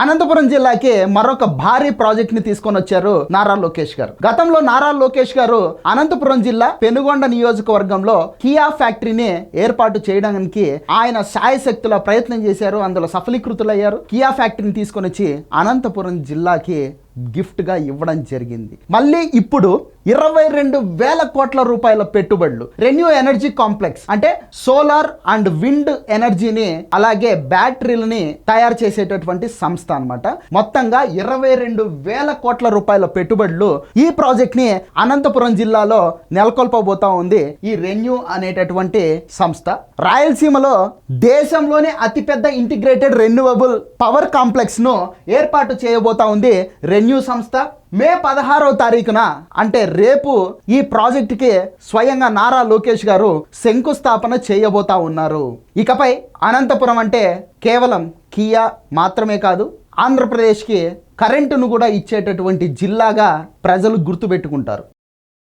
అనంతపురం జిల్లాకి మరొక భారీ ప్రాజెక్ట్ని తీసుకొని వచ్చారు నారా లోకేష్ గారు. గతంలో నారా లోకేష్ గారు అనంతపురం జిల్లా పెనుగొండ నియోజకవర్గంలో కియా ఫ్యాక్టరీని ఏర్పాటు చేయడానికి ఆయన శాయశక్తుల ప్రయత్నం చేశారు. అందులో సఫలీకృతులయ్యారు. కియా ఫ్యాక్టరీని తీసుకొని వచ్చి అనంతపురం జిల్లాకి గిఫ్ట్గా ఇవ్వడం జరిగింది. మళ్ళీ ఇప్పుడు ఇరవై రెండు వేల కోట్ల రూపాయల పెట్టుబడులు. రెన్యూ ఎనర్జీ కాంప్లెక్స్ అంటే సోలార్ అండ్ విండ్ ఎనర్జీని అలాగే బ్యాటరీలని తయారు చేసేటటువంటి సంస్థ అన్నమాట. మొత్తంగా ఇరవై రెండు వేల కోట్ల రూపాయల పెట్టుబడులు ఈ ప్రాజెక్ట్ని అనంతపురం జిల్లాలో నెలకొల్పబోతా ఉంది ఈ రెన్యూ అనేటటువంటి సంస్థ. రాయలసీమలో దేశంలోనే అతిపెద్ద ఇంటిగ్రేటెడ్ రెన్యూవబుల్ పవర్ కాంప్లెక్స్ను ఏర్పాటు చేయబోతా ఉంది రెన్యూ సంస్థ మే పదహారవ తారీఖున అంటే రేపు ఈ ప్రాజెక్టుకి స్వయంగా నారా లోకేష్ గారు శంకుస్థాపన చేయబోతా ఉన్నారు. ఇకపై అనంతపురం అంటే కేవలం కియా మాత్రమే కాదు ఆంధ్రప్రదేశ్కి కరెంటును కూడా ఇచ్చేటటువంటి జిల్లాగా ప్రజలు గుర్తుపెట్టుకుంటారు.